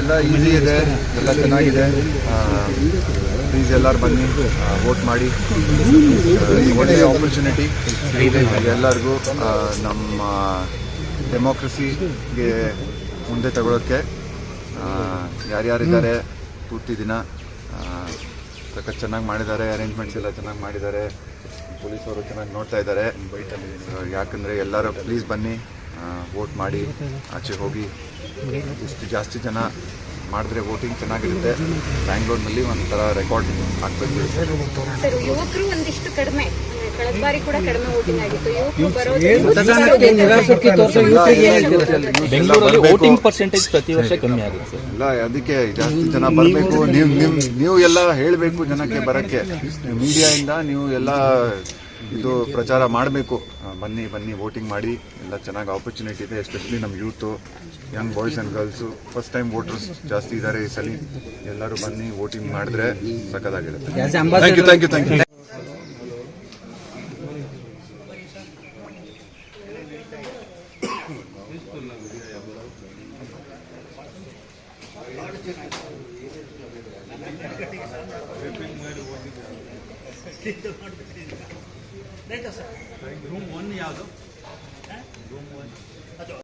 ಎಲ್ಲ ಈಸಿ ಇದೆ ಎಲ್ಲ ಚೆನ್ನಾಗಿದೆ. ಪ್ಲೀಸ್ ಎಲ್ಲರೂ ಬನ್ನಿ ವೋಟ್ ಮಾಡಿ. ಈ ಒಳ್ಳೆಯ ಆಪರ್ಚುನಿಟಿ ಎಲ್ಲರಿಗೂ ನಮ್ಮ ಡೆಮೋಕ್ರಸಿಗೆ ಮುಂದೆ ತಗೊಳ್ಳೋಕ್ಕೆ ಯಾರ್ಯಾರಿದ್ದಾರೆ ಪೂರ್ತಿ ದಿನ ಸಖತ್ ಚೆನ್ನಾಗಿ ಮಾಡಿದ್ದಾರೆ ಅರೇಂಜ್ಮೆಂಟ್ಸ್ ಎಲ್ಲ ಚೆನ್ನಾಗಿ ಮಾಡಿದ್ದಾರೆ. ಪೊಲೀಸವರು ಚೆನ್ನಾಗಿ ನೋಡ್ತಾ ಇದ್ದಾರೆ. ಯಾಕಂದರೆ ಎಲ್ಲರೂ ಪ್ಲೀಸ್ ಬನ್ನಿ. ವೋಟ್ ಮಾಡಿ ಆಚೆ ಹೋಗಿ ಇಷ್ಟು ಜಾಸ್ತಿ ಜನ ಮಾಡಿದ್ರೆ ವೋಟಿಂಗ್ ಚೆನ್ನಾಗಿರುತ್ತೆ. ಬ್ಯಾಂಗ್ಳೂರ್ನಲ್ಲಿ ಒಂಥರ ರೆಕಾರ್ಡ್ ಹಾಕ್ಬೇಕು ಸರ್ ಯುವಕರು ಒಂದಿಷ್ಟು ಕಡಿಮೆ ಅಂದ್ರೆ ಕಳೆದ ಬಾರಿ ಕೂಡ ಕಡಿಮೆ ವೋಟಿಂಗ್ ಆಗಿತ್ತು. ಯುವಕರು ಬರೋದು ಪರ್ಸೆಂಟೇಜ್ ಪ್ರತಿ ವರ್ಷ ಕಮ್ಮಿ ಆಗುತ್ತೆ ಸರ್. ಎಲ್ಲ ಅದಕ್ಕೆ ಜಾಸ್ತಿ ಜನ ಬರಬೇಕು. ನೀವು ನೀವು ನೀವು ಎಲ್ಲ ಹೇಳಬೇಕು ಜನಕ್ಕೆ ಬರೋಕ್ಕೆ. ಮೀಡಿಯಾಯಿಂದ ನೀವು ಎಲ್ಲ ಇದು ಪ್ರಚಾರ ಮಾಡಬೇಕು. ಬನ್ನಿ ಬನ್ನಿ ವೋಟಿಂಗ್ ಮಾಡಿ. ಎಲ್ಲ ಚೆನ್ನಾಗಿ ಆಪರ್ಚುನಿಟಿ ಇದೆ ಎಸ್ಪೆಷಲಿ ನಮ್ಮ youth young boys and girls first time voters ಜಾಸ್ತಿ ಇದ್ದಾರೆ ಈ ಸಲ. ಎಲ್ಲರೂ ಬನ್ನಿ ವೋಟಿಂಗ್ ಮಾಡಿದ್ರೆ ಸಕ್ಕದಾಗಿರುತ್ತೆ thank you thank you thank you નહીં તો સર રૂમ વનની આવજો રૂમ વન